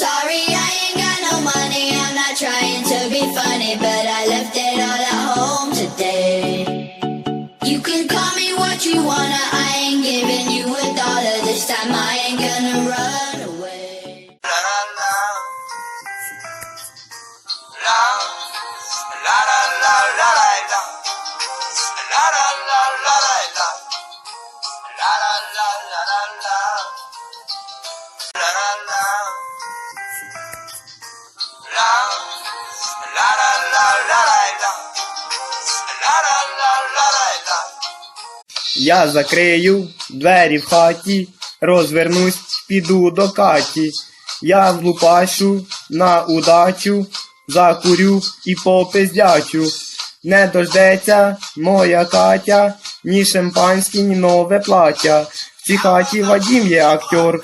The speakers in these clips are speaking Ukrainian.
Sorry, I ain't got no money. I'm not trying to be funny, but I left it all at home today. You can call me what you wanna. I ain't giving you Я закрию двері в хаті, розвернусь, піду до Каті. Я влупашу на удачу, закурю і попиздячу. Не дождеться моя Катя, ні шампанське, ні нове плаття. В цій хаті Вадім є актер,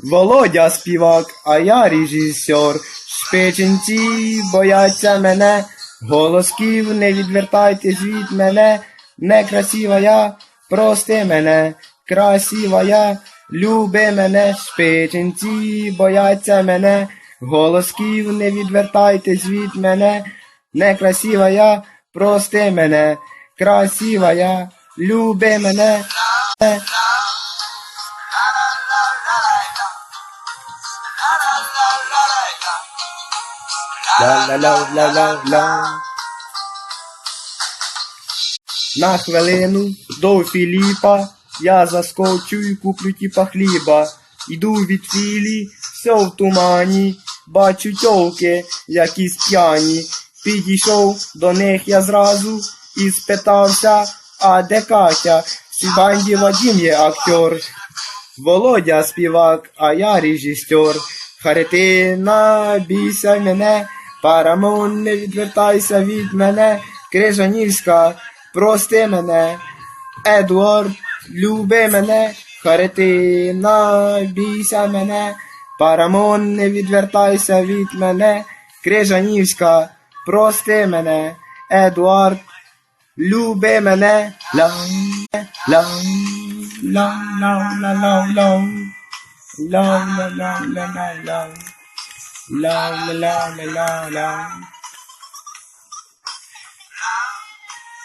Володя співак, а я режисер. Шпиченці бояться мене, голосків не відвертайтесь від мене, некрасива я, прости мене, красива я, люби мене, шпиченці бояться мене, голосків не відвертайтесь від мене, некрасива я, прости мене, красива я, люби мене. Ла-ла-ла-ла-ла-ла. На хвилину до Філіпа я заскочу і куплю тіпа хліба. Йду від філі, все в тумані, бачу тьовки, якісь п'яні. Підійшов до них я зразу і спитався, а де Катя? В цій банді Вадім є актер. Володя співак, а я режисер. Харитина, бійся мене, Парамон, не відвертайся від мене, Крижанівська, прости мене, Едуард, люби мене, Харитина, бійся мене, Парамон, не відвертайся від мене, Крижанівська, прости мене, Едуард, люби мене, ла, ла, ла, ла, ла, ла, ла. La la la la la la La la la la la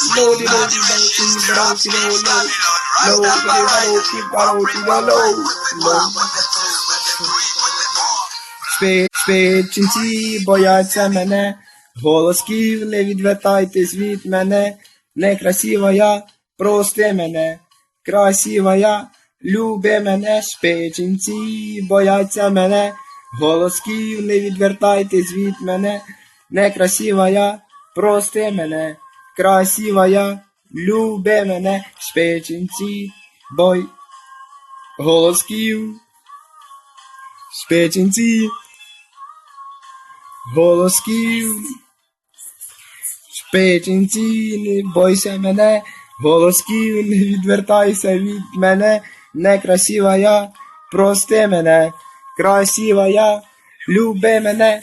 Slowly slowly slowly slowly Low low low low keep low low Шпиченці бояться мене, голосків не відвертайтесь від мене, некрасива я, прости мене, красива я, люби мене, шпиченці бояться мене, голосків не відвертайтесь від мене, некрасива я, прости мене, красива я, люби мене, шпиченці, бой, голосків, шпиченці. Голосків. Шпиченці, не бойся мене, голосків, не відвертайся від мене, некрасива я, прости мене, красива я, люби мене,